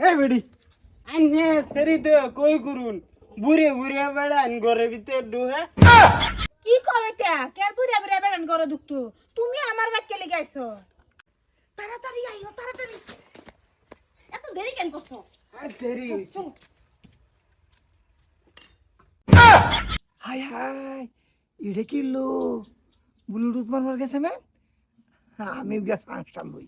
এ বেডি। আনে সেরি তো কই করুন বুড়ে বুড়ে বেড়ান ঘরে ভিতরে ডুহে কি তা কে? বুড়ে বুড়ে বেড়ান করো দুঃখ তুমি আমার বাচ্চা লেগে আইছো। তাড়াতাড়ি আইও তাড়াতাড়ি। এত দেরি কেন করছ? সেরি চলো হাই হাই এটা কি লো ব্লুটুথ মারবার গেছে ম্যান? আমি গিয়া সাংস্টার লই।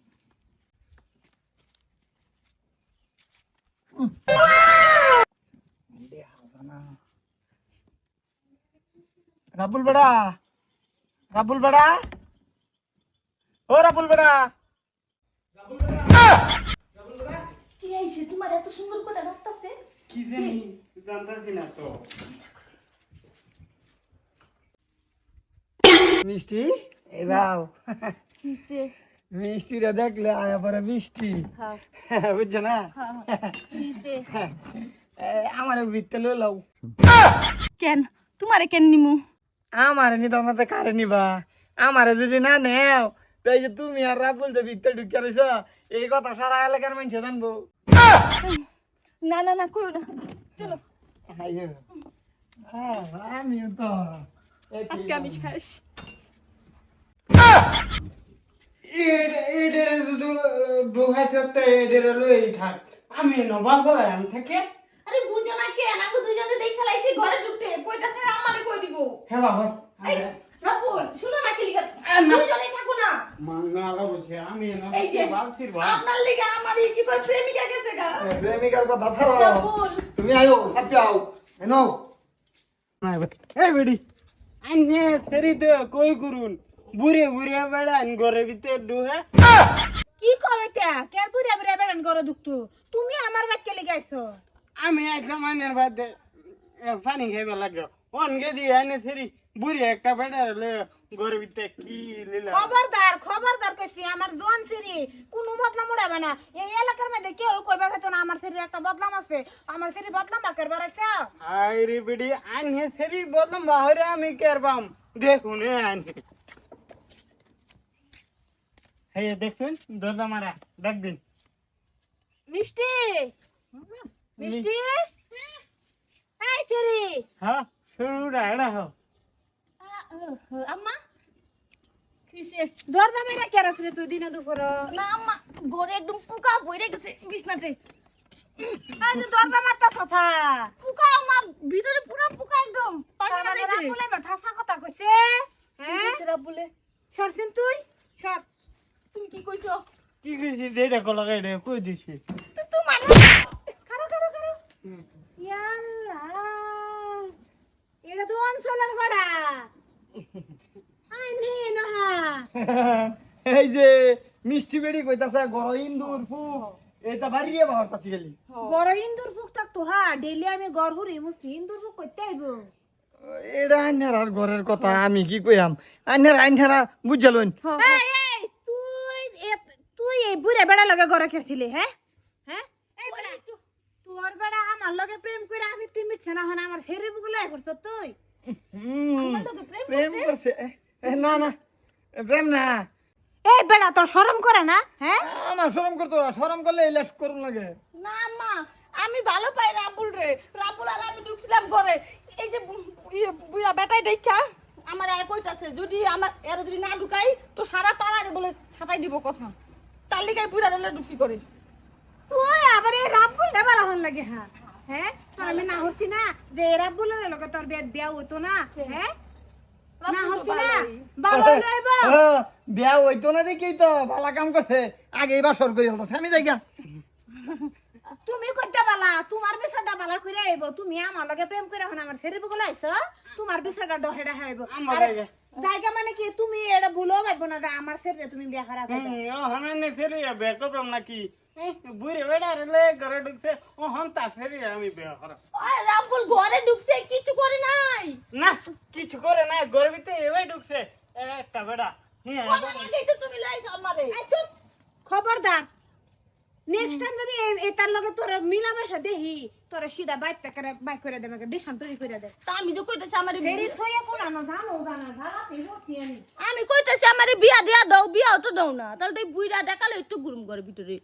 রাবুল বেড়া রাবুল বেড়া ও রাবুল বেড়া। কি আইছে তোমার এত সুন্দর করে ডাকতাছে? কি জানি জানতাছি না তো? মিষ্টি কিসে মিষ্টিরা দেখলে আয়া পরে মিষ্টি। হ্যাঁ বুঝছ না? আমার ভিত্তে লও কেন? তোমারে কেন নিমু? আমারে নি তোমাতে কারে নিবা? আমারে যদি না নেও তো এই যে তুমি আর রাবুল যে ভিত্তে ঢুকে রইছ এই কথা সারা এলাকার মানুষ জানব। না না না কইও না। চলো। আমিও তো আজকে আমি খাস। এডের শুধু ডুহাইছে তো এডের লই থাক। আমি গলাম থেকে। আরে বুঝো না কেন আমি দুজনে দেখ খেলাইছি ঘরে ঢুকতে। কইতাছে কই দিব হ্যাঁ বাবা এই রাপুল শুনো না কি লিগা আরে না। থাকো না। বলছে আমি এই যে ভাবছির ভাব আপনার লিগা আমার এই কি কই প্রেমিকা গেছে গা। প্রেমিকার কথা ধরো। তুমি আয়ো সাথে আও। এনো এ বেডি। আনে সেরি তো কই করুন বুড়ে বুড়ে বেড়ান ঘরে ভিতরে ডুহে কি তা কে বুড়া বুড়া বেড়ান করো দুঃখ তুমি আমার বাচ্চা লেগে আইছো। আমি আসলাম আনের বাদে পানি খাইবে লাগে অনগে দিয়ে আনে সেরি বুড়ি একটা বেড়া লয়ে ঘরে কি লীলা। খবরদার খবরদার কইছি আমার দোয়ান সিরি কোনো বদলাম উড়াবে না। এই এলাকার মধ্যে কেউ কইবা হয়তো না আমার সিরির একটা বদলাম আছে। আমার সিরি বদলাম বাকের বেড়াইছে? আই রে বেডি আনে সেরি বদম বাহরে আমি কেরবাম দেখুন আনে হে দেখুন দাদা মারা দেখ দিন। মিষ্টি? মিষ্টি? এই সিরি হ্যাঁ? আম্মা কিসে দরজা মেরা কে তুই দিনে দুপুর না আম্মা ঘরে একদম পোকা বইরে গেছে বিছনাতে দরজা মারতা কথা পোকা আম্মা ভিতরে পুরো পোকা একদম পানি না যাইছে বলে মাথা কথা কইছে হ্যাঁ বলে সরছিন তুই সর তুমি কি কইছো কি কইছি যেটা কলা গাইডে কই দিছি তো মানে খারো খারো খারো ইয়াল্লা এটা তো অঞ্চলের ভাড়া আই নে নহা। এই যে মিষ্টি বেড়ি কইতাছে গর ইন্দুর ফুক এটা বাড়িয়ে বাবার কাছে গেলি। গড় ইন্দুর ফুক থাক তো হা ডেইলি আমি গড় হুরি মুসি ইন্দুর ফুক করতে আইব। এটা আইনার আর ঘরের কথা আমি কি কইয়াম? আইনার আইনারা বুঝালুন। এই এই তুই এ- তুই এই বুড়ে বেড়া লগে গড় খেলছিলি হ্যাঁ? তোর বেড়া আমার লগে প্রেম করে আমি তুই মিটছে না হন আমার ফেরি করছ তুই? প্রেম করছে। না না প্রেম না। এই বেড়া তোর শরম করে না হ্যাঁ? আমার শরম করতো শরম করলে ইলাস করুন লাগে। না মা আমি ভালো পাই রাবুল রে। রাবুল আর আমি ঢুকছিলাম ঘরে। এই যে বু- ইয়ে বেটাই দেখা আমার এক কইতাছে যদি আমার এর যদি না ঢুকাই তো সারা পাড়ারে বলে ছাতাই দিব কথা। তার লিগাই বুড়া দলে ঢুকছি করে আবার এই রাবুল দেবার হন লাগে হ্যাঁ। হ্যাঁ? তোর আমি না হরছি না যে এই রাবুলের লগে তোর বিয়া বিয়া হতো না হ্যাঁ? না হরছি না? ভালো লইব ও, বিয়া হইতো না দেখি তো ভালো কাম করছে। আগে এবার সর হলো হতো আমি যাই গা। তোমার বিচারটা বালা কইরা আইব। তুমি আমার লগে প্রেম করে এখন আমার ছেড়ে বগল আইছো তোমার বিচারটা ডহেডা হাইব আমার জায়গা। জায়গা মানে কি? তুমি এটা ভুলো পাইব না আমার ছেড়ে তুমি বিয়া করা ও হানে ফেরি করলাম নাকি? বুড়ে বেড়া রে ঘরে ঢুকছে ও হন তা ফেরি আমি বিয়া করা। রাবুল ঘরে ঢুকছে কিছু করে নাই। না কিছু করে না ঘরের ভিতরে এবাই ঢুকছে। একটা বেড়া হ্যাঁ তুমি লাইছ আমারে? খবরদার। নেক্সট টাইম যদি এ- এটার লগে তোর মিলামেশা দেহি তোর সিধা বাইক করে বাইক করে দেবে ডিসকাউন্ট তৈরি করে দে। তো আমি যে কইতেছি আমার ফেরি থইয়া কোন না জানো জানা জানা তুই আমি আমি কইতেছি আমার বিয়া দিয়া দাও বিয়াও তো দাও না। তাহলে তুই বুইরা দেখালে একটু গুরুম করে ভিতরে।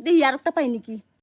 দেহি আর একটা পাই নাকি